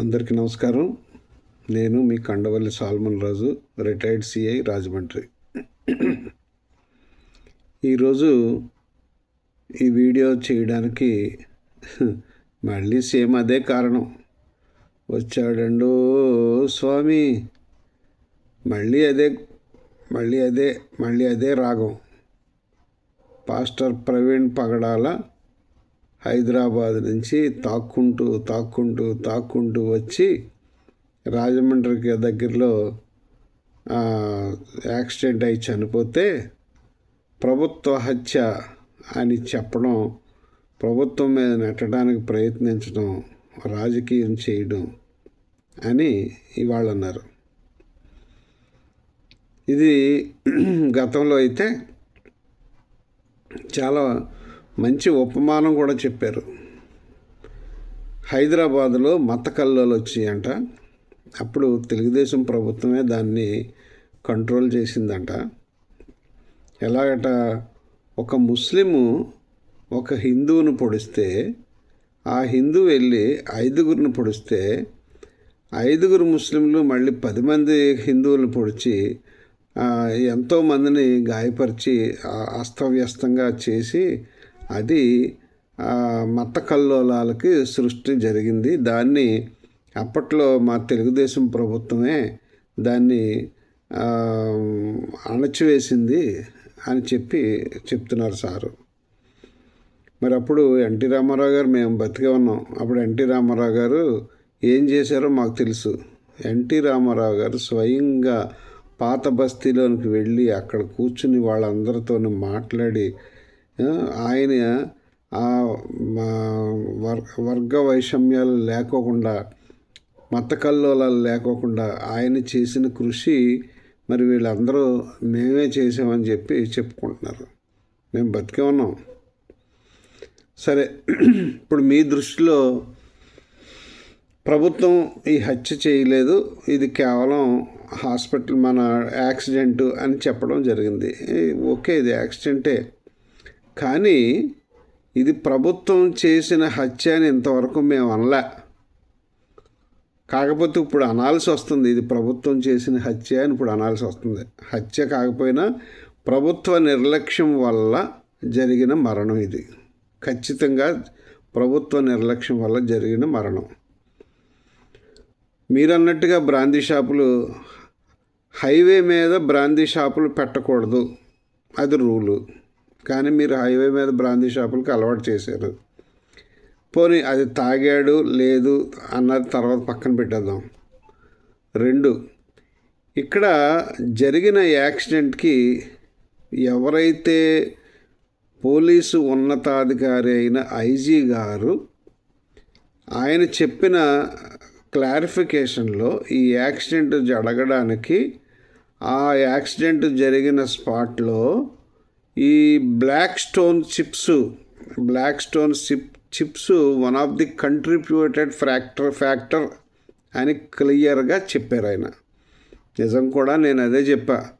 అందరికీ నమస్కారం. నేను మీ Kandavalli Solomon Raju retired CI Rajahmundry. ఈరోజు ఈ వీడియో చేయడానికి మళ్ళీ సేమ్ అదే కారణం. వచ్చాడండు స్వామి మళ్ళీ అదే మళ్ళీ అదే మళ్ళీ అదే రాగం. పాస్టర్ ప్రవీణ్ పగడాల హైదరాబాద్ నుంచి తాక్కుంటూ తాక్కుంటూ తాక్కుంటూ వచ్చి రాజమండ్రికి దగ్గరలో యాక్సిడెంట్ అయి చనిపోతే ప్రభుత్వ హత్య అని చెప్పడం ప్రభుత్వం మీద నెట్టడానికి ప్రయత్నించడం రాజకీయం చేయడం అని ఇవాళ అన్నారు. ఇది గతంలో అయితే చాలా మంచి ఉపమానం కూడా చెప్పారు. హైదరాబాదులో మత కల్లోలు వచ్చాయంట అప్పుడు తెలుగుదేశం ప్రభుత్వమే దాన్ని కంట్రోల్ చేసిందంట. ఎలాగట ఒక ముస్లిము ఒక హిందువును పొడిస్తే ఆ హిందూ వెళ్ళి ఐదుగురిని పొడిస్తే ఐదుగురు ముస్లింలు మళ్ళీ పది మంది హిందువులను పొడిచి ఎంతోమందిని గాయపరిచి అస్తవ్యస్తంగా చేసి అది మత కల్లోలాలకి సృష్టి జరిగింది. దాన్ని అప్పట్లో మా తెలుగుదేశం ప్రభుత్వమే దాన్ని అణచివేసింది అని చెప్పి చెప్తున్నారు సారు. మరి అప్పుడు ఎన్టీ రామారావు గారు మేము బతికే ఉన్నాం. అప్పుడు ఎన్టీ రామారావు గారు ఏం చేశారో మాకు తెలుసు. ఎన్టీ రామారావు గారు స్వయంగా పాత బస్తీలోనికి వెళ్ళి అక్కడ కూర్చుని వాళ్ళందరితో మాట్లాడి ఆయన ఆ మా వర్ వర్గ వైషమ్యాలు లేకోకుండా మతకల్లోలాలు లేకోకుండా ఆయన చేసిన కృషి మరి వీళ్ళందరూ మేమే చేసామని చెప్పి చెప్పుకుంటున్నారు. మేము బతికే ఉన్నాం. సరే ఇప్పుడు మీ దృష్టిలో ప్రభుత్వం ఈ హత్య చేయలేదు. ఇది కేవలం హాస్పిటల్ మన యాక్సిడెంట్ అని చెప్పడం జరిగింది. ఓకే ఇది యాక్సిడెంటే. కానీ ఇది ప్రభుత్వం చేసిన హత్య అని ఇంతవరకు మేము అనలే. కాకపోతే ఇప్పుడు అనాల్సి వస్తుంది. ఇది ప్రభుత్వం చేసిన హత్య అని ఇప్పుడు అనాల్సి వస్తుంది. హత్య కాకపోయినా ప్రభుత్వ నిర్లక్ష్యం వల్ల జరిగిన మరణం ఇది. ఖచ్చితంగా ప్రభుత్వ నిర్లక్ష్యం వల్ల జరిగిన మరణం. మీరన్నట్టుగా బ్రాందీ షాపులు హైవే మీద బ్రాందీ షాపులు పెట్టకూడదు. అది రూలు. కానీ మీరు హైవే మీద బ్రాందీ షాపులకు అలవాటు చేశారు. పోనీ అది తాగాడు లేదు అన్నది తర్వాత పక్కన పెట్టేద్దాం. రెండు ఇక్కడ జరిగిన యాక్సిడెంట్కి ఎవరైతే పోలీసు ఉన్నతాధికారి అయిన ఐజీ గారు ఆయన చెప్పిన క్లారిఫికేషన్లో ఈ యాక్సిడెంట్ జరగడానికి ఆ యాక్సిడెంట్ జరిగిన స్పాట్లో ఈ black stone chips black stone chip chips one of the contributed factor factor అని క్లియర్గా చెప్పారు ఆయన. నిజం కూడా నేను అదే చెప్పా.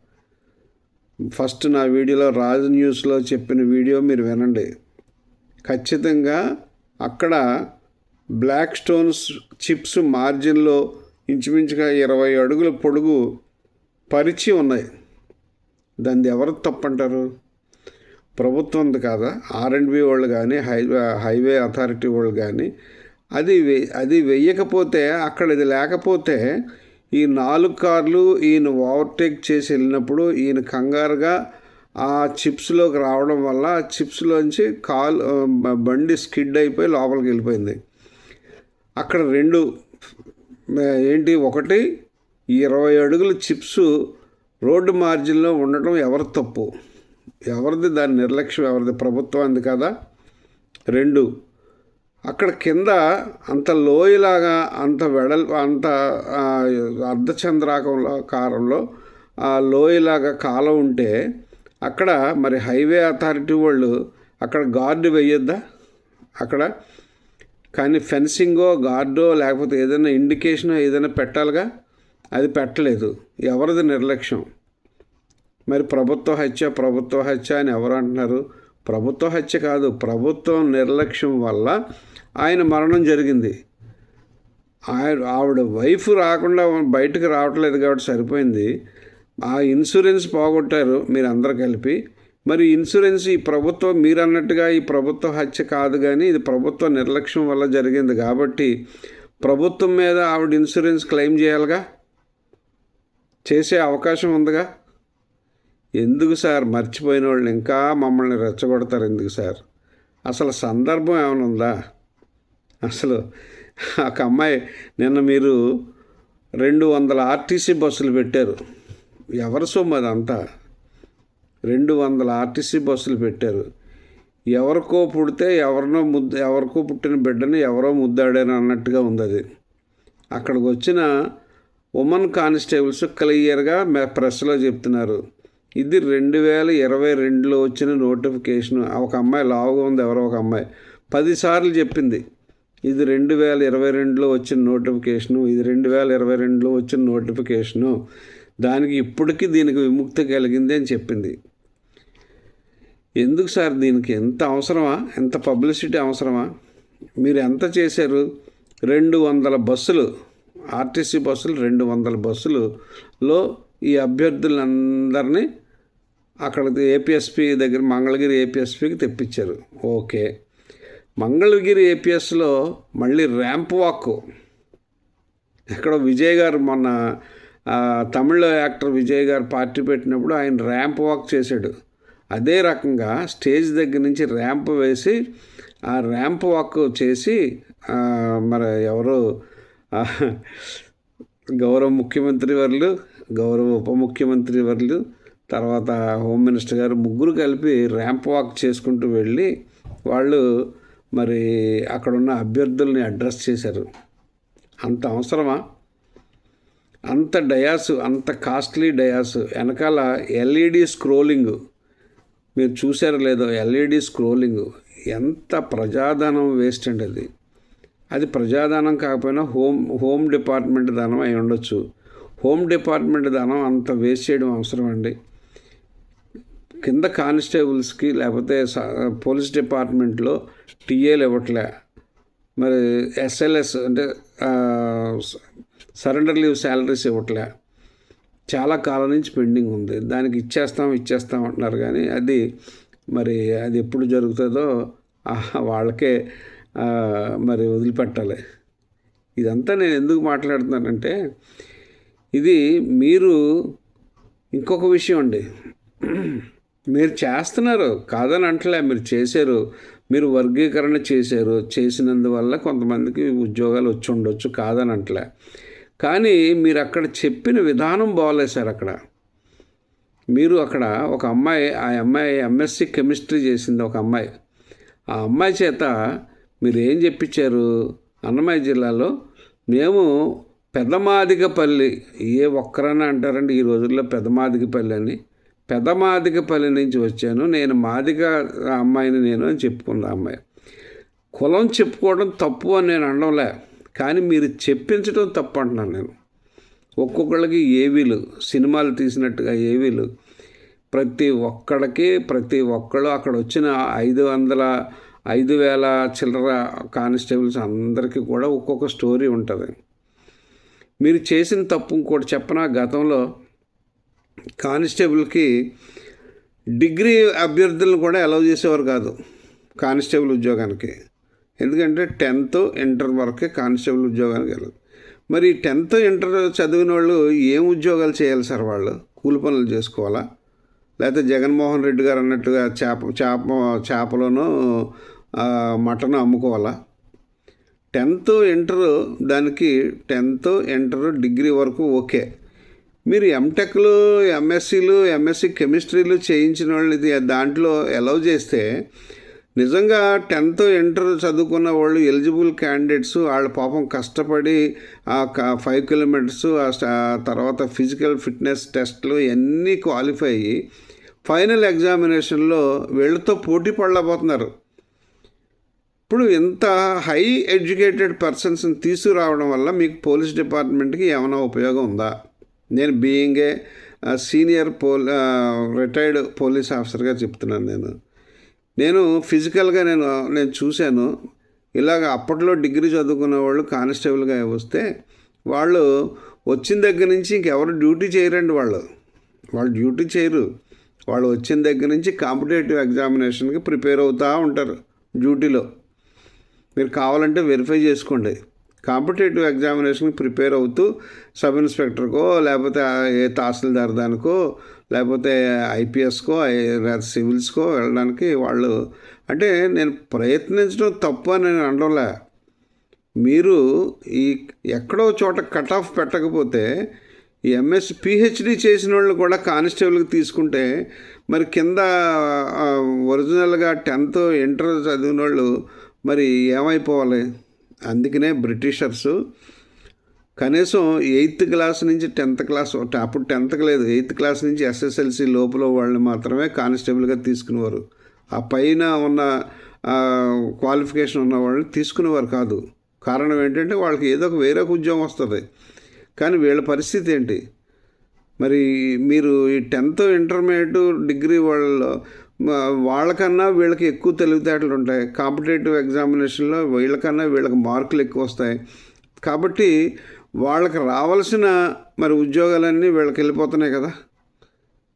ఫస్ట్ నా వీడియోలో రాజు న్యూస్లో చెప్పిన వీడియో మీరు వినండి. ఖచ్చితంగా అక్కడ బ్లాక్ స్టోన్స్ చిప్స్ మార్జిన్లో ఇంచుమించుగా ఇరవై అడుగుల పొడుగు పరిచి ఉన్నాయి. దాన్ని ఎవరు తప్పంటారు? ప్రభుత్వంది కాదా? ఆర్ అండ్ బి వాళ్ళు కానీ హైవే హైవే అథారిటీ వాళ్ళు కానీ అది వే అది వెయ్యకపోతే అక్కడ ఇది లేకపోతే ఈ నాలుగు కార్లు ఈయన ఓవర్టేక్ చేసి వెళ్ళినప్పుడు ఈయన కంగారుగా ఆ చిప్స్లోకి రావడం వల్ల ఆ చిప్స్లోంచి కాల్ బండి స్కిడ్ అయిపోయి లోపలికి వెళ్ళిపోయింది. అక్కడ రెండు ఏంటి? ఒకటి ఇరవై అడుగుల చిప్స్ రోడ్డు మార్జిన్లో ఉండటం ఎవరి తప్పు? ఎవరిది దాని నిర్లక్ష్యం ఎవరిది ప్రభుత్వం కదా? రెండు అక్కడ కింద అంత లోయలాగా అంత వెడల్ అంత అర్ధచంద్రాకంలో కారంలో ఆ లోయలాగా కాలం ఉంటే అక్కడ మరి హైవే అథారిటీ వాళ్ళు అక్కడ గార్డు వేయొద్దా? అక్కడ? కానీ ఫెన్సింగో గార్డో లేకపోతే ఏదైనా ఇండికేషనో ఏదైనా పెట్టాలిగా? అది పెట్టలేదు. ఎవరిది నిర్లక్ష్యం? మరి ప్రభుత్వ హత్య ప్రభుత్వ హత్య అని ఎవరు అంటున్నారు? ప్రభుత్వ హత్య కాదు ప్రభుత్వం నిర్లక్ష్యం వల్ల ఆయన మరణం జరిగింది. ఆవిడ ఆవిడ వైఫ్ రాకుండా బయటకు రావట్లేదు కాబట్టి సరిపోయింది. ఆ ఇన్సూరెన్స్ పోగొట్టారు మీరు అందరు కలిపి. మరి ఇన్సూరెన్స్ ఈ ప్రభుత్వం మీరు అన్నట్టుగా ఈ ప్రభుత్వ హత్య కాదు కానీ ఇది ప్రభుత్వ నిర్లక్ష్యం వల్ల జరిగింది కాబట్టి ప్రభుత్వం మీద ఆవిడ ఇన్సూరెన్స్ క్లెయిమ్ చేయాలిగా? చేసే అవకాశం ఉందిగా? ఎందుకు సార్? మర్చిపోయిన వాళ్ళు ఇంకా మమ్మల్ని రెచ్చగొడతారు ఎందుకు సార్? అసలు సందర్భం ఏమైనా ఉందా? అసలు ఒక అమ్మాయి నిన్న మీరు రెండు వందల ఆర్టీసీ బస్సులు పెట్టారు. ఎవరి సొమ్ము అదంతా రెండు వందల ఆర్టీసీ బస్సులు పెట్టారు. ఎవరికో పుడితే ఎవరినో ముద్దు ఎవరికో పుట్టిన బిడ్డని ఎవరో ముద్దాడారు అన్నట్టుగా ఉంది అది. అక్కడికి వచ్చిన ఉమెన్ కానిస్టేబుల్స్ క్లియర్గా ప్రెస్లో చెప్తున్నారు. ఇది రెండు వేల ఇరవై రెండులో వచ్చిన నోటిఫికేషన్. ఒక అమ్మాయి లావుగా ఉంది ఎవరో ఒక అమ్మాయి. పదిసార్లు చెప్పింది. ఇది రెండు వేల ఇరవై రెండులో వచ్చిన నోటిఫికేషను. ఇది రెండు వేల ఇరవై రెండులో వచ్చిన నోటిఫికేషను. దానికి ఇప్పటికీ దీనికి విముక్తి కలిగింది అని చెప్పింది. ఎందుకు సార్ దీనికి? ఎంత అవసరమా? ఎంత పబ్లిసిటీ అవసరమా? మీరు ఎంత చేశారు? రెండు వందల బస్సులు. ఆర్టీసీ బస్సులు రెండు వందల బస్సులులో ఈ అభ్యర్థులందరినీ అక్కడ ఏపీఎస్పి దగ్గర మంగళగిరి ఏపీఎస్పికి తెప్పించారు. ఓకే. మంగళగిరి ఏపీఎస్లో మళ్ళీ ర్యాంప్ వాక్. ఎక్కడో విజయ్ గారు మొన్న తమిళ యాక్టర్ విజయ్ గారు పార్టీ పెట్టినప్పుడు ఆయన ర్యాంప్ వాక్ చేశాడు. అదే రకంగా స్టేజ్ దగ్గర నుంచి ర్యాంప్ వేసి ఆ ర్యాంప్ వాక్ చేసి మరి ఎవరు గౌరవ ముఖ్యమంత్రి వర్లు గౌరవ ఉప ముఖ్యమంత్రి వర్లు తర్వాత హోమ్ మినిస్టర్ గారు ముగ్గురు కలిపి ర్యాంప్ వాక్ చేసుకుంటూ వెళ్ళి వాళ్ళు మరి అక్కడున్న అభ్యర్థుల్ని అడ్రస్ చేశారు. అంత అవసరమా? అంత డయాసు అంత కాస్ట్లీ డయాసు. వెనకాల ఎల్ఈడి స్క్రోలింగ్. మీరు చూసారో లేదో ఎల్ఈడి స్క్రోలింగ్. ఎంత ప్రజాధనం వేస్ట్ అండి అది. అది ప్రజాధనం కాకపోయినా హోమ్ హోమ్ డిపార్ట్మెంట్ ధనం అయి ఉండొచ్చు. హోమ్ డిపార్ట్మెంట్ ధనం అంత వేస్ట్ చేయడం అవసరం అండి కింద కానిస్టేబుల్స్కి లేకపోతే పోలీస్ డిపార్ట్మెంట్లో టీఏలు ఇవ్వట్లే. మరి ఎస్ఎల్ఎస్ అంటే సరెండర్ లీవ్ శాలరీస్ ఇవ్వట్లే. చాలా కాలం నుంచి పెండింగ్ ఉంది. దానికి ఇచ్చేస్తాం ఇచ్చేస్తాం అంటున్నారు. కానీ అది మరి అది ఎప్పుడు జరుగుతుందో వాళ్ళకే మరి వదిలిపెట్టాలి. ఇదంతా నేను ఎందుకు మాట్లాడుతున్నానంటే ఇది మీరు ఇంకొక విషయం అండి. మీరు చేస్తున్నారు కాదని అంటలే మీరు చేశారు మీరు వర్గీకరణ చేశారు చేసినందువల్ల కొంతమందికి ఉద్యోగాలు వచ్చి ఉండొచ్చు కాదని అంటలే. కానీ మీరు అక్కడ చెప్పిన విధానం బాగోలేదు సార్ అక్కడ. మీరు అక్కడ ఒక అమ్మాయి ఆ అమ్మాయి ఎంఎస్సి కెమిస్ట్రీ చేసింది ఒక అమ్మాయి. ఆ అమ్మాయి చేత మీరు ఏం చెప్పించారు? అన్నమయ్య జిల్లాలో మేము పెదమాదిగపల్లి ఏ ఒక్కరన్నా అంటారండి ఈ రోజుల్లో పెదమాదిగపల్లి అని. పెదమాదిగపల్లి నుంచి వచ్చాను. నేను మాదిగ అమ్మాయిని నేను అని చెప్పుకుంది అమ్మాయి. కులం చెప్పుకోవడం తప్పు అని నేను అనడంలే కానీ మీరు చెప్పించడం తప్పు అంటున్నాను నేను. ఒక్కొక్కళ్ళకి ఏవీలు సినిమాలు తీసినట్టుగా ఏవీలు ప్రతి ఒక్కడికి ప్రతి ఒక్కళ్ళు అక్కడ వచ్చిన ఐదు వందల ఐదు వేల చిల్లర కానిస్టేబుల్స్ అందరికీ కూడా ఒక్కొక్క స్టోరీ ఉంటుంది. మీరు చేసిన తప్పు ఇంకోటి చెప్పనా? గతంలో కానిస్టేబుల్కి డిగ్రీ అభ్యర్థులను కూడా అలౌ చేసేవారు కాదు కానిస్టేబుల్ ఉద్యోగానికి. ఎందుకంటే టెన్త్ ఇంటర్ వరకే కానిస్టేబుల్ ఉద్యోగానికి వెళ్ళదు మరి టెన్త్ ఇంటర్ చదివిన వాళ్ళు ఏం ఉద్యోగాలు చేయాలి సార్ వాళ్ళు? కూలి పనులు చేసుకోవాలా? లేకపోతే జగన్మోహన్ రెడ్డి గారు అన్నట్టుగా చేప చేప చేపలను మటన్ అమ్ముకోవాలా? టెన్త్ ఇంటర్ దానికి టెన్త్ ఇంటర్ డిగ్రీ వరకు ఓకే. మీరు ఎంటెక్లు ఎంఎస్సీలు ఎంఎస్సి కెమిస్ట్రీలు చేయించిన వాళ్ళు ఇది దాంట్లో అలౌ చేస్తే నిజంగా టెన్త్ ఇంటర్ చదువుకున్న వాళ్ళు ఎలిజిబుల్ క్యాండిడేట్స్ వాళ్ళ పాపం కష్టపడి ఆ ఫైవ్ కిలోమీటర్స్ ఆ తర్వాత ఫిజికల్ ఫిట్నెస్ టెస్ట్లు ఇవన్నీ క్వాలిఫై అయ్యి ఫైనల్ ఎగ్జామినేషన్లో వీళ్ళతో పోటీ పడలేకపోతున్నారు. ఇప్పుడు ఇంత హై ఎడ్యుకేటెడ్ పర్సన్స్ని తీసుకురావడం వల్ల మీకు పోలీస్ డిపార్ట్మెంట్కి ఏమైనా ఉపయోగం ఉందా? నేను బీయింగ్ ఏ సీనియర్ పోల్ రిటైర్డ్ పోలీస్ ఆఫీసర్గా చెప్తున్నాను నేను. నేను ఫిజికల్గా నేను నేను చూశాను. ఇలాగ అప్పట్లో డిగ్రీ చదువుకున్న వాళ్ళు కానిస్టేబుల్గా వస్తే వాళ్ళు వచ్చిన దగ్గర నుంచి ఇంకెవరు డ్యూటీ చేయరండి వాళ్ళు. వాళ్ళు డ్యూటీ చేయరు. వాళ్ళు వచ్చిన దగ్గర నుంచి కాంపిటేటివ్ ఎగ్జామినేషన్కి ప్రిపేర్ అవుతూ ఉంటారు డ్యూటీలో మీరు కావాలంటే వెరిఫై చేసుకోండి. కాంపిటేటివ్ ఎగ్జామినేషన్కి ప్రిపేర్ అవుతూ సబ్ ఇన్స్పెక్టర్కో లేకపోతే ఏ తహసీల్దార్ దానికో లేకపోతే ఐపీఎస్కో సివిల్స్కో వెళ్ళడానికి వాళ్ళు అంటే నేను ప్రయత్నించడం తప్పు అని నేను అనడంలే. మీరు ఈ ఎక్కడో చోట కట్ ఆఫ్ పెట్టకపోతే ఎంఎస్ పిహెచ్డి చేసిన వాళ్ళు కూడా కానిస్టేబుల్కి తీసుకుంటే మరి కింద ఒరిజినల్గా టెన్త్ ఇంటర్ చదివిన వాళ్ళు మరి ఏమైపోవాలి? అందుకనే బ్రిటిషర్సు కనీసం ఎయిత్ క్లాస్ నుంచి టెన్త్ క్లాస్ అప్పుడు టెన్త్కి లేదు ఎయిత్ క్లాస్ నుంచి ఎస్ఎస్ఎల్సి లోపల వాళ్ళని మాత్రమే కానిస్టేబుల్గా తీసుకునేవారు. ఆ పైన ఉన్న క్వాలిఫికేషన్ ఉన్న వాళ్ళని తీసుకునేవారు కాదు. కారణం ఏంటంటే వాళ్ళకి ఏదో ఒక వేరే ఒక ఉద్యోగం వస్తుంది. కానీ వీళ్ళ పరిస్థితి ఏంటి? మరి మీరు ఈ టెన్త్ ఇంటర్మీడియట్ డిగ్రీ వాళ్ళ వాళ్ళకన్నా వీళ్ళకి ఎక్కువ తెలివితేటలు ఉంటాయి. కాంపిటేటివ్ ఎగ్జామినేషన్లో వీళ్ళకన్నా వీళ్ళకి మార్కులు ఎక్కువ వస్తాయి. కాబట్టి వాళ్ళకి రావాల్సిన మరి ఉద్యోగాలన్నీ వీళ్ళకి వెళ్ళిపోతున్నాయి కదా.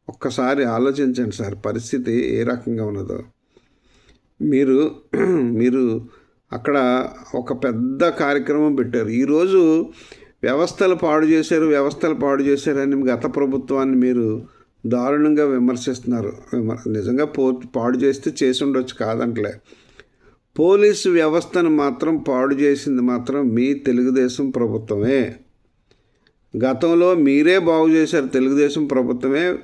ఒక్కసారి ఆలోచించండి సార్ పరిస్థితి ఏ రకంగా ఉన్నదో. మీరు మీరు అక్కడ ఒక పెద్ద కార్యక్రమం పెట్టారు. ఈరోజు వ్యవస్థలు పాడు చేశారు వ్యవస్థలు పాడు చేశారని గత ప్రభుత్వాన్ని మీరు దారుణంగా విమర్శిస్తున్నారు. నిజంగా పో పాడు చేస్తే చేసి ఉండొచ్చు కాదంటలే. పోలీసు వ్యవస్థను మాత్రం పాడు చేసింది మాత్రం మీ తెలుగుదేశం ప్రభుత్వమే. గతంలో మీరే బాగు చేశారు తెలుగుదేశం ప్రభుత్వమే.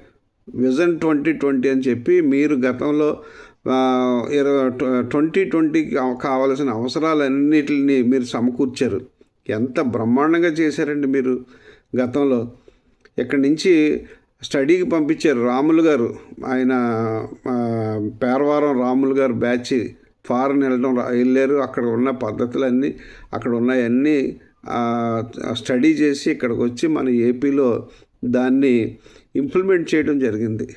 విజన్ ట్వంటీ ట్వంటీ అని చెప్పి మీరు గతంలో ఇరవై ట్వంటీ ట్వంటీకి కావలసిన అవసరాలన్నిటిని మీరు సమకూర్చారు. ఎంత బ్రహ్మాండంగా చేశారండి మీరు గతంలో. ఇక్కడి నుంచి స్టడీకి పంపించారు రాములు గారు. ఆయన పేరవారం రాములు గారు బ్యాచ్ ఫారెన్ వెళ్ళడం వెళ్ళారు. అక్కడ ఉన్న పద్ధతులన్నీ అక్కడ ఉన్నాయన్నీ స్టడీ చేసి ఇక్కడికి వచ్చి మన ఏపీలో దాన్ని ఇంప్లిమెంట్ చేయడం జరిగింది.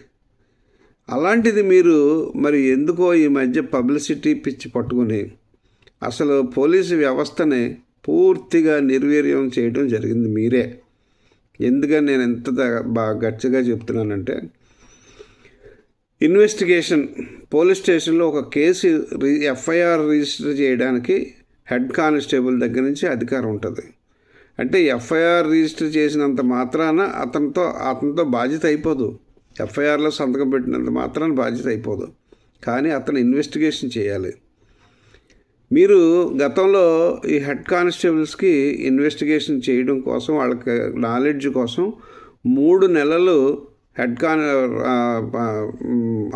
అలాంటిది మీరు మరి ఎందుకో ఈ మధ్య పబ్లిసిటీ పిచ్చి పట్టుకుని అసలు పోలీసు వ్యవస్థని పూర్తిగా నిర్వీర్యం చేయడం జరిగింది మీరే. ఎందుకని నేను ఎంత బాగా గట్టిగా చెప్తున్నానంటే ఇన్వెస్టిగేషన్ పోలీస్ స్టేషన్లో ఒక కేసు రి ఎఫ్ఐఆర్ రిజిస్టర్ చేయడానికి హెడ్ కానిస్టేబుల్ దగ్గర నుంచి అధికారం ఉంటుంది. అంటే ఎఫ్ఐఆర్ రిజిస్టర్ చేసినంత మాత్రాన అతనితో అతనితో బాధ్యత అయిపోదు. ఎఫ్ఐఆర్లో సంతకం పెట్టినంత మాత్రాన బాధ్యత అయిపోదు. కానీ అతను ఇన్వెస్టిగేషన్ చేయాలి. మీరు గతంలో ఈ హెడ్ కానిస్టేబుల్స్కి ఇన్వెస్టిగేషన్ చేయడం కోసం వాళ్ళకి నాలెడ్జ్ కోసం మూడు నెలలు హెడ్ కాన్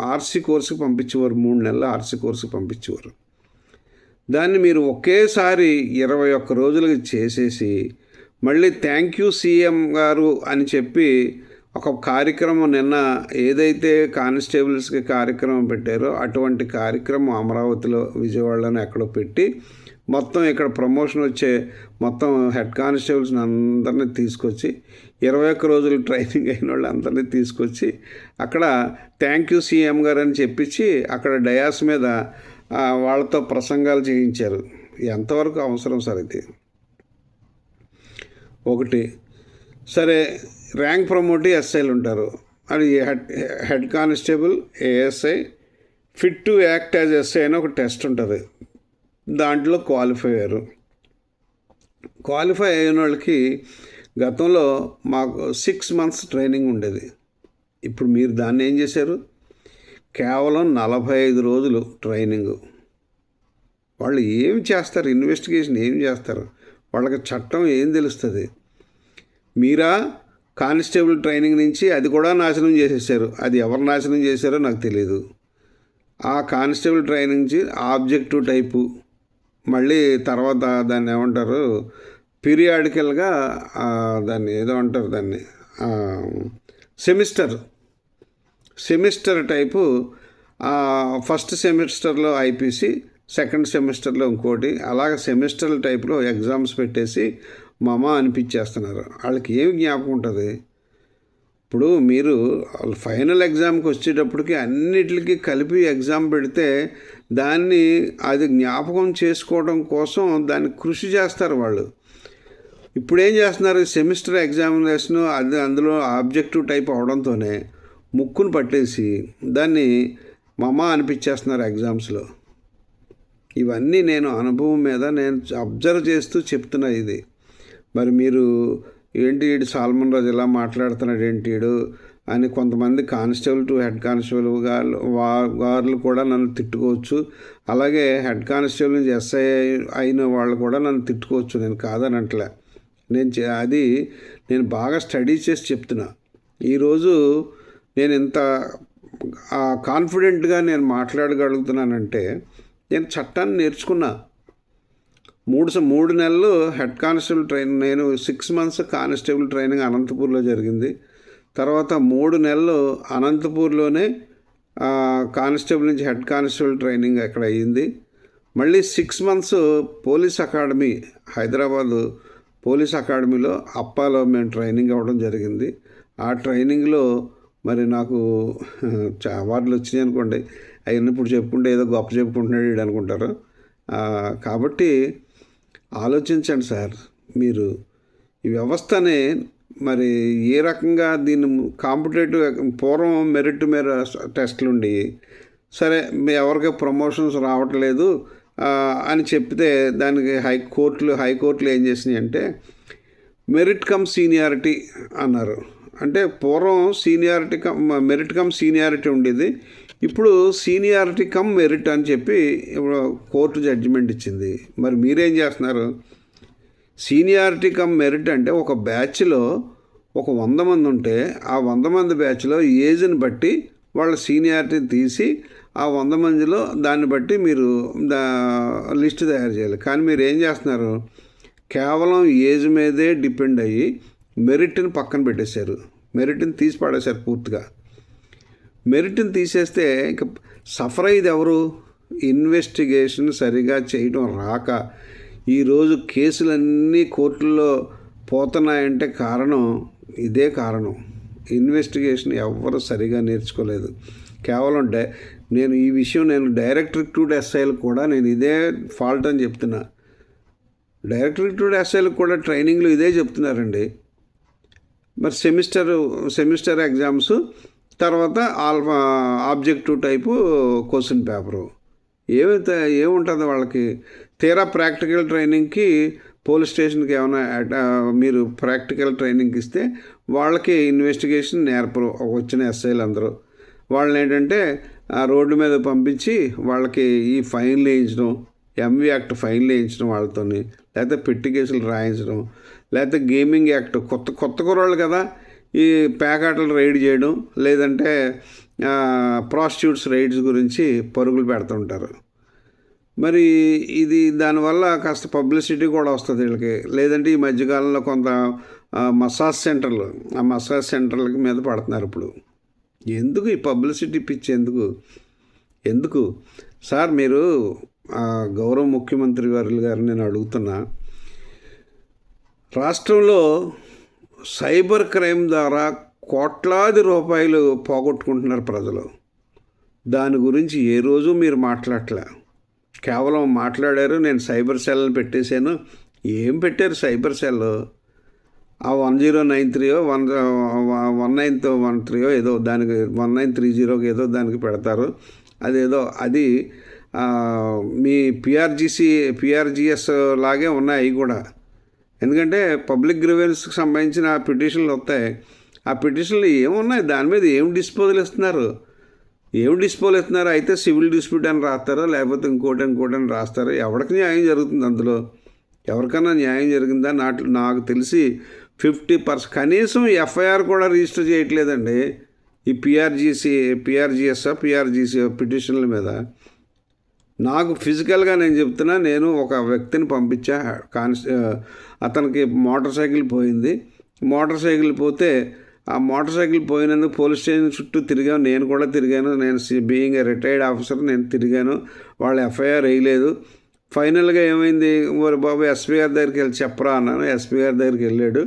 ఆర్సీ కోర్సుకి పంపించేవారు. మూడు నెలలు ఆర్సీ కోర్సుకి పంపించేవారు. దాన్ని మీరు ఒకేసారి ఇరవై ఒక్క రోజులకి చేసేసి మళ్ళీ థ్యాంక్ యూ సీఎం గారు అని చెప్పి ఒక కార్యక్రమం నిన్న ఏదైతే కానిస్టేబుల్స్కి కార్యక్రమం పెట్టారో అటువంటి కార్యక్రమం అమరావతిలో విజయవాడలోనే ఎక్కడో పెట్టి మొత్తం ఇక్కడ ప్రమోషన్ వచ్చే మొత్తం హెడ్ కానిస్టేబుల్స్ని అందరినీ తీసుకొచ్చి ఇరవై ఒక్క రోజులు ట్రైనింగ్ అయిన వాళ్ళు అందరినీ తీసుకొచ్చి అక్కడ థ్యాంక్ యూ సీఎం గారు అని చెప్పించి అక్కడ డయాస్ మీద వాళ్ళతో ప్రసంగాలు చేయించారు. ఎంతవరకు అవసరం సార్ ఇది? ఒకటి సరే ర్యాంక్ ప్రమోట్ ఎస్ఐలు ఉంటారు. అది head head constable ASI fit to act as SI అని ఒక టెస్ట్ ఉంటుంది. దాంట్లో క్వాలిఫై అయ్యారు. క్వాలిఫై అయిన వాళ్ళకి గతంలో మాకు సిక్స్ మంత్స్ ట్రైనింగ్ ఉండేది. ఇప్పుడు మీరు దాన్ని ఏం చేశారు? కేవలం నలభై ఐదు రోజులు ట్రైనింగ్. వాళ్ళు ఏం చేస్తారు? ఇన్వెస్టిగేషన్ ఏం చేస్తారు? వాళ్ళకి చట్టం ఏం తెలుస్తుంది? మీరా కానిస్టేబుల్ ట్రైనింగ్ నుంచి అది కూడా నాశనం చేసేసారు. అది ఎవరు నాశనం చేశారో నాకు తెలియదు ఆ కానిస్టేబుల్ ట్రైనింగ్ నుంచి ఆబ్జెక్టివ్ టైపు మళ్ళీ తర్వాత దాన్ని ఏమంటారు? పీరియాడికల్గా దాన్ని ఏదో అంటారు దాన్ని? సెమిస్టర్. సెమిస్టర్ టైపు ఫస్ట్ సెమిస్టర్లో ఐపీసీ సెకండ్ సెమిస్టర్లో ఇంకోటి అలాగ సెమిస్టర్ టైప్లో ఎగ్జామ్స్ పెట్టేసి మమ అనిపించేస్తున్నారు. వాళ్ళకి ఏమి జ్ఞాపకం ఉంటుంది? ఇప్పుడు మీరు ఫైనల్ ఎగ్జామ్కి వచ్చేటప్పటికి అన్నిటికీ కలిపి ఎగ్జామ్ పెడితే దాన్ని అది జ్ఞాపకం చేసుకోవడం కోసం దాన్ని కృషి చేస్తారు వాళ్ళు. ఇప్పుడు ఏం చేస్తున్నారు? సెమిస్టర్ ఎగ్జామినేషన్ అది అందులో ఆబ్జెక్టివ్ టైప్ అవడంతోనే ముక్కును పట్టేసి దాన్ని మమ అనిపించేస్తున్నారు ఎగ్జామ్స్లో. ఇవన్నీ నేను అనుభవం మీద నేను అబ్జర్వ్ చేస్తూ చెప్తున్నా ఇది. మరి మీరు ఏంటి ఈడు సాల్మన్ రాజు ఇలా మాట్లాడుతున్నాడు ఏంటి వీడు అని కొంతమంది కానిస్టేబుల్ టు హెడ్ కానిస్టేబుల్ గారు గారులు కూడా నన్ను తిట్టుకోవచ్చు. అలాగే హెడ్ కానిస్టేబుల్ నుంచి ఎస్ఐ అయిన వాళ్ళు కూడా నన్ను తిట్టుకోవచ్చు. నేను కాదనట్లే నేను చే- అది నేను బాగా స్టడీ చేసి చెప్తున్నా. ఈరోజు నేను ఇంత కాన్ఫిడెంట్గా నేను మాట్లాడగలుగుతున్నానంటే నేను చట్టాన్ని నేర్చుకున్నా. మూడు స- మూడు నెలలు హెడ్ కానిస్టేబుల్ ట్రైనింగ్ నేను సిక్స్ మంత్స్ కానిస్టేబుల్ ట్రైనింగ్ అనంతపూర్లో జరిగింది. తర్వాత మూడు నెలలు అనంతపూర్లోనే కానిస్టేబుల్ నుంచి హెడ్ కానిస్టేబుల్ ట్రైనింగ్ అక్కడ అయ్యింది. మళ్ళీ six months police academy Hyderabad police అకాడమీలో అప్పాలో మేము ట్రైనింగ్ అవ్వడం జరిగింది. ఆ ట్రైనింగ్లో మరి నాకు అవార్డులు వచ్చినాయి అనుకోండి అవన్నీ ఇప్పుడు చెప్పుకుంటే ఏదో గొప్ప చెప్పుకుంటున్నాడు అనుకుంటారు. కాబట్టి ఆలోచించండి సార్. మీరు ఈ వ్యవస్థనే మరి ఏ రకంగా దీన్ని కాంపిటేటివ్ పూర్వం మెరిట్ మీద టెస్ట్లు ఉండి సరే మీ ఎవరికి ప్రమోషన్స్ రావట్లేదు అని చెప్తే దానికి హైకోర్టులు హైకోర్టులు ఏం చేసినాయి అంటే మెరిట్ కమ్ సీనియారిటీ అన్నారు. అంటే పూర్వం seniority cum merit cum seniority ఉండేది ఇప్పుడు సీనియారిటీ కమ్ మెరిట్ అని చెప్పి ఇప్పుడు కోర్టు జడ్జిమెంట్ ఇచ్చింది. మరి మీరేం చేస్తున్నారు? సీనియారిటీ కమ్ మెరిట్ అంటే ఒక బ్యాచ్లో ఒక వంద మంది ఉంటే ఆ వంద మంది బ్యాచ్లో ఏజ్ని బట్టి వాళ్ళ సీనియారిటీని తీసి ఆ వంద మందిలో దాన్ని బట్టి మీరు దా లిస్ట్ తయారు చేయాలి. కానీ మీరు ఏం చేస్తున్నారు? కేవలం ఏజ్ మీదే డిపెండ్ అయ్యి మెరిట్ని పక్కన పెట్టేశారు. మెరిట్ని తీసి పడేశారు పూర్తిగా. మెరిట్ని తీసేస్తే ఇంక సఫర్ అయ్యేది ఎవరు? ఇన్వెస్టిగేషన్ సరిగా చేయడం రాక ఈరోజు కేసులన్నీ కోర్టుల్లో పోతున్నాయంటే కారణం ఇదే కారణం. ఇన్వెస్టిగేషన్ ఎవ్వరు సరిగా నేర్చుకోలేదు. కేవలం డై నేను ఈ విషయం నేను డైరెక్టర్ టు ఎస్ఐలు కూడా నేను ఇదే ఫాల్ట్ అని చెప్తున్నా. డైరెక్టర్ టు ఎస్ఐలకు కూడా ట్రైనింగ్లు ఇదే చెప్తున్నారండి. మరి సెమిస్టర్ సెమిస్టర్ ఎగ్జామ్స్ తర్వాత alpha objective type question paper. ఏమైతే ఏముంటుంది వాళ్ళకి? తీరా ప్రాక్టికల్ ట్రైనింగ్కి పోలీస్ స్టేషన్కి ఏమైనా మీరు ప్రాక్టికల్ ట్రైనింగ్ ఇస్తే వాళ్ళకి ఇన్వెస్టిగేషన్ నేర్పరు వచ్చిన ఎస్ఐలు అందరూ వాళ్ళని ఏంటంటే ఆ రోడ్డు మీద పంపించి వాళ్ళకి ఈ ఫైన్లు వేయించడం ఎంవి యాక్ట్ ఫైన్లు వేయించడం వాళ్ళతోని లేకపోతే పెట్టి కేసులు రాయించడం లేకపోతే గేమింగ్ యాక్ట్ కొత్త కొత్త కుర్రాళ్ళు కదా ఈ ప్యాకాటలు రైడ్ చేయడం లేదంటే ప్రాస్టిట్యూట్స్ రైడ్స్ గురించి పరుగులు పెడుతుంటారు మరి ఇది దానివల్ల కాస్త పబ్లిసిటీ కూడా వస్తుంది వీళ్ళకి. లేదంటే ఈ మధ్యకాలంలో కొంత మసాజ్ సెంటర్లు ఆ మసాజ్ సెంటర్లకి మీద పడుతున్నారు ఇప్పుడు. ఎందుకు ఈ పబ్లిసిటీ పిచ్చి ఎందుకు? ఎందుకు? సార్ మీరు ఆ, గౌరవ ముఖ్యమంత్రి వారి గారు నేను అడుగుతున్నా. రాష్ట్రంలో సైబర్ క్రైమ్ ద్వారా కోట్లాది రూపాయలు పోగొట్టుకుంటున్నారు ప్రజలు. దాని గురించి ఏ రోజు మీరు మాట్లాడలే కేవలం మాట్లాడారు నేను సైబర్ సెల్ని పెట్టేశాను. ఏం పెట్టారు సైబర్ సెల్ ఆ వన్ జీరో నైన్ త్రీయో వన్ వన్ నైన్ వన్ త్రీయో ఏదో దానికి వన్ నైన్ త్రీ జీరోకి ఏదో దానికి పెడతారు. అదేదో అది మీ పిఆర్జీసీ పిఆర్జిఎస్ లాగే ఉన్నాయి అవి కూడా. ఎందుకంటే పబ్లిక్ గ్రివెన్స్కి సంబంధించిన ఆ పిటిషన్లు వస్తాయి. ఆ పిటిషన్లు ఏమున్నాయి? దాని మీద ఏం డిస్పోజల్ ఇస్తున్నారు? ఏం డిస్పోజల్ ఇస్తున్నారు? అయితే సివిల్ డిస్ప్యూట్ అని రాస్తారో? లేకపోతే ఇంకోటి ఇంకోటి అని రాస్తారో? ఎవరికి న్యాయం జరుగుతుంది అందులో? ఎవరికైనా న్యాయం జరిగిందా? నాట్ నాకు తెలిసి ఫిఫ్టీ పర్సెంట్ కనీసం ఎఫ్ఐఆర్ కూడా రిజిస్టర్ చేయట్లేదండి. ఈ పిఆర్జీసీ పిఆర్జిఎస్ పిఆర్జీసీ పిటిషన్ల మీద. నాకు ఫిజికల్గా నేను చెప్తున్నా నేను ఒక వ్యక్తిని పంపించా. కాన్స్ అతనికి మోటార్ సైకిల్ పోయింది. మోటార్ సైకిల్ పోతే ఆ మోటార్ సైకిల్ పోయినందుకు పోలీస్ స్టేషన్ చుట్టూ తిరిగాను. నేను కూడా తిరిగాను. నేను బీయింగ్ ఏ రిటైర్డ్ ఆఫీసర్ నేను తిరిగాను. వాళ్ళు ఎఫ్ఐఆర్ వేయలేదు. ఫైనల్గా ఏమైంది? మరి బాబు ఎస్పీ గారి దగ్గరికి వెళ్ళి చెప్పరా అన్నాను. ఎస్పీ గారి దగ్గరికి వెళ్ళాడు.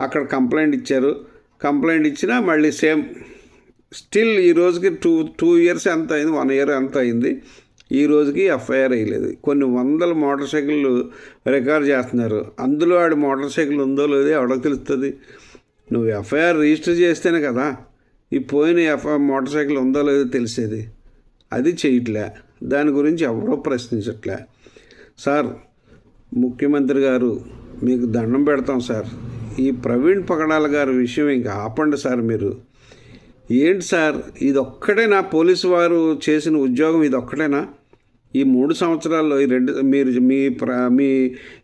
అక్కడ కంప్లైంట్ ఇచ్చారు. కంప్లైంట్ ఇచ్చినా మళ్ళీ సేమ్ స్టిల్ ఈ రోజుకి టూ టూ ఇయర్స్ ఎంత అయింది? వన్ ఇయర్ ఎంత అయింది? ఈ రోజుకి ఎఫ్ఐఆర్ వేయలేదు. కొన్ని వందల మోటార్ సైకిళ్ళు రికార్డ్ చేస్తున్నారు. అందులో ఆడి మోటార్ సైకిల్ ఉందో లేదో ఎవడో తెలుస్తుంది? నువ్వు ఎఫ్ఐఆర్ రిజిస్టర్ చేస్తేనే కదా ఈ పోయిన ఎఫ్ఐఆర్ మోటార్ సైకిల్ ఉందో లేదో తెలిసేది. అది చేయట్లే. దాని గురించి ఎవరో ప్రశ్నించట్లే. సార్ ముఖ్యమంత్రి గారు మీకు దండం పెడతాం సార్. ఈ ప్రవీణ్ పగడాల గారి విషయం ఇంకా ఆపండి సార్ మీరు. ఏంటి సార్ ఇది ఒక్కటేనా పోలీసు వారు చేసిన ఉద్యోగం ఇది ఒక్కటేనా ఈ మూడు సంవత్సరాల్లో ఈ రెండు మీరు మీ ప్ర మీ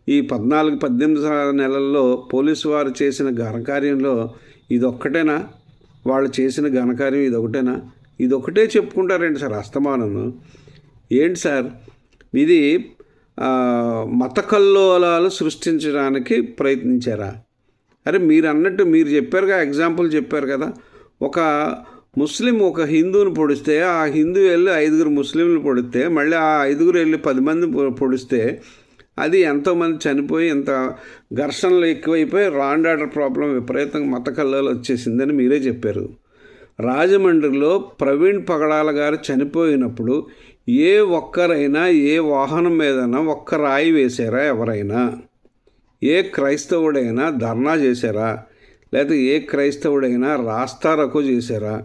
ఈ పద్నాలుగు పద్దెనిమిది నెలల్లో పోలీసు వారు చేసిన ఘనకార్యంలో ఇది ఒక్కటేనా వాళ్ళు చేసిన ఘనకార్యం ఇది ఒకటేనా చెప్పుకుంటారండి సార్ అస్తమానం ఏంటి సార్? ఇది మత కల్లోలాలు సృష్టించడానికి ప్రయత్నించారా? అరే మీరు అన్నట్టు మీరు చెప్పారుగా ఎగ్జాంపుల్ చెప్పారు కదా. ఒక ముస్లిం ఒక హిందువుని పొడిస్తే ఆ హిందూ వెళ్ళి ఐదుగురు ముస్లింలు పొడిస్తే మళ్ళీ ఆ ఐదుగురు వెళ్ళి పది మంది పొ- పొడిస్తే అది ఎంతోమంది చనిపోయి ఇంత ఘర్షణలు ఎక్కువైపోయి రాండ్ ఆర్డర్ ప్రాబ్లం విపరీతంగా మత కల్లోలు వచ్చేసిందని మీరే చెప్పారు. రాజమండ్రిలో ప్రవీణ్ పగడాల గారు చనిపోయినప్పుడు ఏ ఒక్కరైనా ఏ వాహనం మీదైనా ఒక్క రాయి వేశారా ఎవరైనా? ఏ క్రైస్తవుడైనా ధర్నా చేశారా లేకపోతే ఏ క్రైస్తవుడైనా రాస్తారకు చేశారా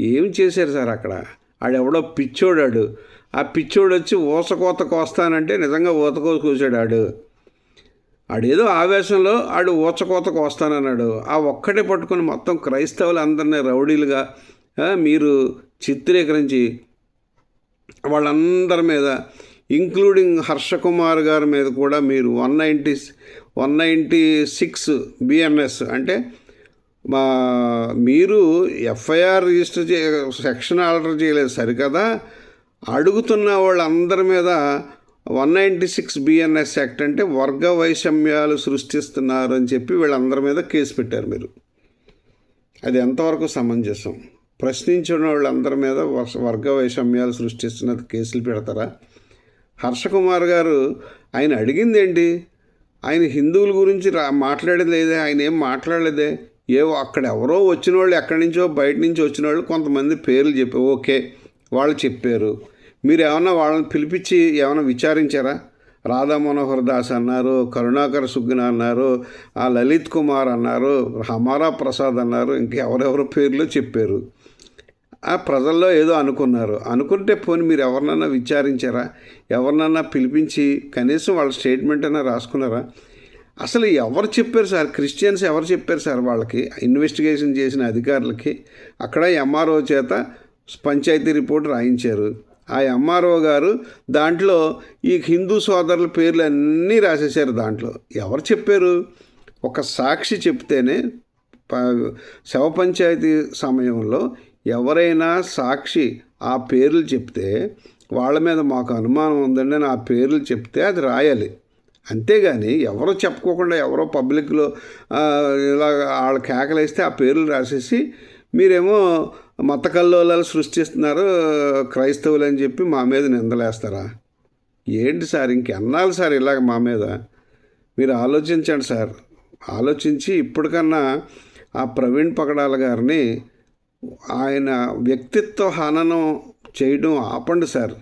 ఏం చేశారు సార్ అక్కడ? ఆడెవడో పిచ్చోడాడు. ఆ పిచ్చోడు వచ్చి ఊసకోత కోస్తానంటే నిజంగా ఊతకోత కూసాడు ఆడు. ఆడేదో ఆవేశంలో ఆడు ఊచకోత కోస్తానన్నాడు. ఆ ఒక్కటే పట్టుకొని మొత్తం క్రైస్తవులు అందరినీ రౌడీలుగా మీరు చిత్రీకరించి వాళ్ళందరి మీద ఇంక్లూడింగ్ హర్షకుమార్ గారి మీద కూడా మీరు one ninety one ninety six BNS అంటే మా మీరు ఎఫ్ఐఆర్ రిజిస్టర్ చే సెక్షన్ ఆర్డర్ చేయలేదు సరికదా? అడుగుతున్న వాళ్ళందరి మీద one ninety six BNS act అంటే వర్గ వైషమ్యాలు సృష్టిస్తున్నారు అని చెప్పి వీళ్ళందరి మీద కేసు పెట్టారు మీరు. అది ఎంతవరకు సమంజసం? ప్రశ్నించిన వాళ్ళందరి మీద వర్ష- వర్గ వైషమ్యాలు సృష్టిస్తున్న కేసులు పెడతారా? హర్షకుమార్ గారు ఆయన అడిగింది ఏంటి ఆయన హిందువుల గురించి రా మాట్లాడేది లేదే ఆయన ఏం మాట్లాడలేదే? ఏవో అక్కడ ఎవరో వచ్చిన వాళ్ళు ఎక్కడి నుంచో బయట నుంచి వచ్చిన వాళ్ళు కొంతమంది పేర్లు చెప్పి ఓకే వాళ్ళు చెప్పారు. మీరు ఏమన్నా వాళ్ళని పిలిపించి ఏమైనా విచారించారా? రాధా మనోహర్ దాస్ అన్నారు కరుణాకర్ సుగ్న అన్నారు ఆ లలిత్ కుమార్ అన్నారు హమారా ప్రసాద్ అన్నారు ఇంకెవరెవరో పేర్లు చెప్పారు. ఆ ప్రజల్లో ఏదో అనుకున్నారు. అనుకుంటే పోనీ మీరు ఎవరినన్నా విచారించారా? ఎవరినన్నా పిలిపించి కనీసం వాళ్ళ స్టేట్మెంట్ అయినా రాసుకున్నారా? అసలు ఎవరు చెప్పారు సార్? క్రిస్టియన్స్ ఎవరు చెప్పారు సార్ వాళ్ళకి? ఇన్వెస్టిగేషన్ చేసిన అధికారులకి? అక్కడ ఎంఆర్ఓ చేత పంచాయతీ రిపోర్ట్ రాయించారు. ఆ ఎంఆర్ఓ గారు దాంట్లో ఈ హిందూ సోదరుల పేర్లు అన్నీ రాసేశారు దాంట్లో. ఎవరు చెప్పారు? ఒక సాక్షి చెప్తేనే ప- శవ పంచాయతీ సమయంలో ఎవరైనా సాక్షి ఆ పేర్లు చెప్తే వాళ్ళ మీద మాకు అనుమానం ఉందండి అని ఆ పేర్లు చెప్తే అది రాయాలి. అంతేగాని ఎవరో చెప్పుకోకుండా ఎవరో పబ్లిక్లో ఇలా వాళ్ళ కేకలేస్తే ఆ పేర్లు రాసేసి మీరేమో మత కల్లోలాలు సృష్టిస్తున్నారు క్రైస్తవులు అని చెప్పి మా మీద నిందలేస్తారా? ఏంటి సార్ ఇంకెన్నాళ్ళు సార్ ఇలాగ మా మీద? మీరు ఆలోచించండి సార్. ఆలోచించి ఇప్పటికన్నా ఆ ప్రవీణ్ పగడాల గారిని ఆయన వ్యక్తిత్వ హననం చేయడం ఆపండి సార్.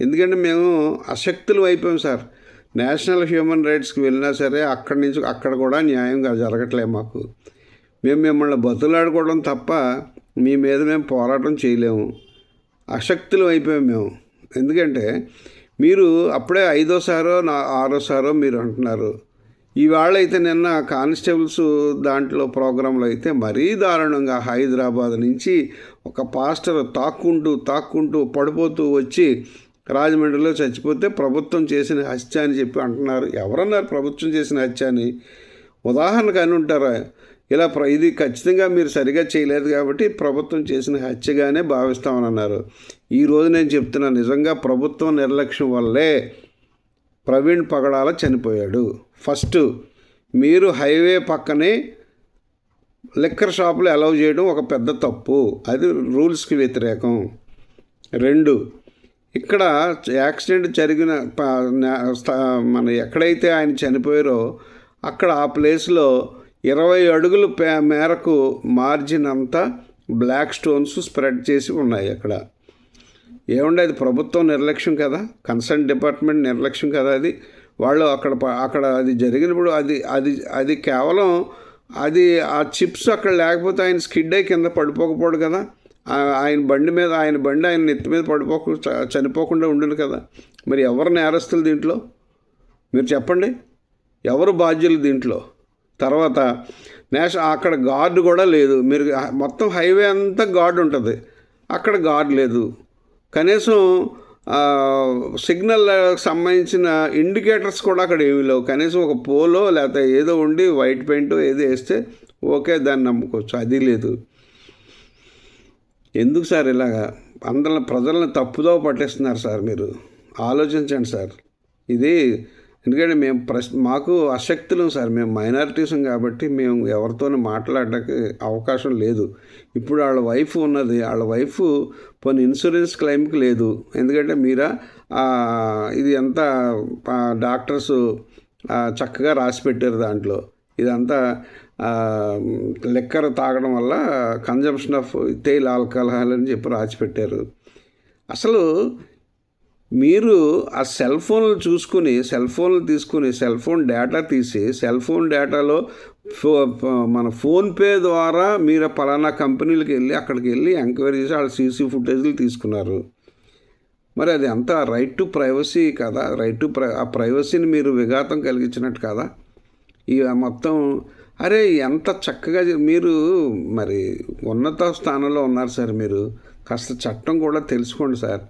ఎందుకంటే మేము అశక్తులు అయిపోయాం సార్. నేషనల్ హ్యూమన్ రైట్స్కి వెళ్ళినా సరే అక్కడి నుంచి అక్కడ కూడా న్యాయంగా జరగట్లే మాకు. మేము మిమ్మల్ని బతులాడుకోవడం తప్ప మీ మీద మేము పోరాటం చేయలేము. అశక్తులు అయిపోయాం మేము. ఎందుకంటే మీరు అప్పుడే ఐదోసారో నా ఆరోసారో మీరు అంటున్నారు. ఈవేళ అయితే నిన్న కానిస్టేబుల్స్ దాంట్లో ప్రోగ్రాంలో అయితే మరీ దారుణంగా హైదరాబాద్ నుంచి ఒక పాస్టర్ తాక్కుంటూ తాక్కుంటూ పడిపోతూ వచ్చి రాజమండ్రిలో చచ్చిపోతే ప్రభుత్వం చేసిన హత్య అని చెప్పి అంటున్నారు. ఎవరన్నారు ప్రభుత్వం చేసిన హత్య అని? ఉదాహరణకు అని ఉంటారా? ఇలా ప్ర ఇది ఖచ్చితంగా మీరు సరిగా చేయలేదు కాబట్టి ప్రభుత్వం చేసిన హత్యగానే భావిస్తామని అన్నారు. ఈరోజు నేను చెప్తున్నా నిజంగా ప్రభుత్వం నిర్లక్ష్యం వల్లే ప్రవీణ్ పగడాల చనిపోయాడు. ఫస్ట్ మీరు హైవే పక్కనే లిక్కర్ షాపులు అలౌ చేయడం ఒక పెద్ద తప్పు. అది రూల్స్కి వ్యతిరేకం. రెండు ఇక్కడ యాక్సిడెంట్ జరిగిన మన ఎక్కడైతే ఆయన చనిపోయారో అక్కడ ఆ ప్లేస్లో ఇరవై అడుగుల పే- మేరకు మార్జిన్ అంతా బ్లాక్ స్టోన్స్ స్ప్రెడ్ చేసి ఉన్నాయి అక్కడ. ఏముండే అది ప్రభుత్వం నిర్లక్ష్యం కదా. కన్సర్న్ డిపార్ట్మెంట్ నిర్లక్ష్యం కదా అది. వాళ్ళు అక్కడ అక్కడ అది జరిగినప్పుడు అది అది అది కేవలం అది ఆ చిప్స్ అక్కడ లేకపోతే ఆయన స్కిడ్ అయి కింద పడిపోకపోడు కదా. ఆయన బండి మీద ఆయన బండి ఆయన నెత్తి మీద పడిపోక చ- చనిపోకుండా ఉండును కదా. మరి ఎవరు నేరస్తులు దీంట్లో? మీరు చెప్పండి. ఎవరు బాధ్యులు దీంట్లో? తర్వాత నేష అక్కడ గార్డు కూడా లేదు. మీరు మొత్తం హైవే అంతా గార్డు ఉంటుంది. అక్కడ గార్డు లేదు. కనీసం సిగ్నల్ సంబంధించిన ఇండికేటర్స్ కూడా అక్కడ ఏమీ లేవు. కనీసం ఒక పోలో లేకపోతే ఏదో ఉండి వైట్ పెయింట్ ఏదో వేస్తే ఓకే దాన్ని నమ్ముకోవచ్చు. అది లేదు. ఎందుకు సార్ ఇలాగా? అందరిని ప్రజలను తప్పుదో పట్టేస్తున్నారు సార్ మీరు. ఆలోచించండి సార్. ఇది ఎందుకంటే మేము ప్రశ్ మాకు అశక్తులం సార్. మేము మైనారిటీసం కాబట్టి మేము ఎవరితోనూ మాట్లాడడానికి అవకాశం లేదు. ఇప్పుడు వాళ్ళ వైఫ్ ఉన్నది. వాళ్ళ వైఫ్ కొన్ని ఇన్సూరెన్స్ క్లెయిమ్కి లేదు. ఎందుకంటే మీరా? ఇది అంతా డాక్టర్స్ చక్కగా రాసి పెట్టారు దాంట్లో. ఇదంతా లిక్కర్ తాగడం వల్ల కన్జంప్షన్ ఆఫ్ తేల్ ఆల్కహాల్ అని చెప్పి రాసిపెట్టారు. అసలు మీరు ఆ సెల్ ఫోన్లు చూసుకుని సెల్ ఫోన్లు తీసుకుని సెల్ ఫోన్ డేటా తీసి సెల్ ఫోన్ డేటాలో ఫో మన ఫోన్పే ద్వారా మీరు పలానా కంపెనీలకు వెళ్ళి అక్కడికి వెళ్ళి ఎంక్వైరీ చేసి వాళ్ళ సీసీ ఫుటేజ్లు తీసుకున్నారు. మరి అది అంతా రైట్ టు ప్రైవసీ కదా? రైట్ టు ప్రై ఆ ప్రైవసీని మీరు విఘాతం కలిగించినట్టు కదా? ఈ మొత్తం అరే ఎంత చక్కగా మీరు మరి ఉన్నత స్థానంలో ఉన్నారు సార్ మీరు. కాస్త చట్టం కూడా తెలుసుకోండి సార్.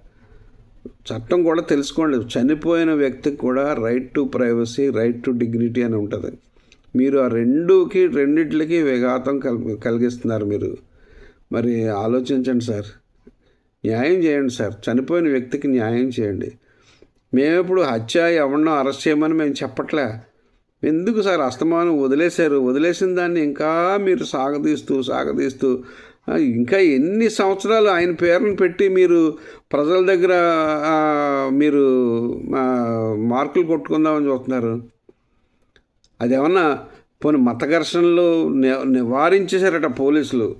చట్టం కూడా తెలుసుకోండి. చనిపోయిన వ్యక్తికి కూడా right to privacy right to dignity అని ఉంటుంది. మీరు ఆ రెండుకి రెండిట్లకి విఘాతం కల్ కలిగిస్తున్నారు మీరు. మరి ఆలోచించండి సార్. న్యాయం చేయండి సార్. చనిపోయిన వ్యక్తికి న్యాయం చేయండి. మేము ఇప్పుడు హత్య ఎవరినో అరెస్ట్ చేయమని మేము చెప్పట్లే. ఎందుకు సార్ అస్తమానం వదిలేశారు? వదిలేసిన దాన్ని ఇంకా మీరు సాగదీస్తూ సాగదీస్తూ ఇంకా ఎన్ని సంవత్సరాలు ఆయన పేరును పెట్టి మీరు ప్రజల దగ్గర మీరు మార్కులు కొట్టుకుందామని చూస్తున్నారు? అదేమన్నా పోనీ మత ఘర్షణలు ని- నివారించేశారట పోలీసులు.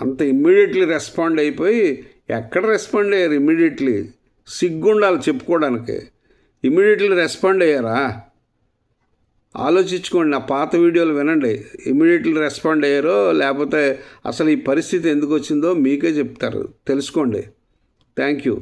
అంత ఇమ్మీడియట్లీ రెస్పాండ్ అయిపోయి ఎక్కడ రెస్పాండ్ అయ్యారు ఇమ్మీడియట్లీ? సిగ్గుండాలి చెప్పుకోవడానికి. ఇమ్మీడియట్లీ రెస్పాండ్ అయ్యారా? ఆలోచించుకోండి. నా పాత వీడియోలు వినండి. ఇమ్మీడియట్లీ రెస్పాండ్ అయ్యారో లేకపోతే అసలు ఈ పరిస్థితి ఎందుకు వచ్చిందో మీకే చెప్తారు. తెలుసుకోండి. Thank you.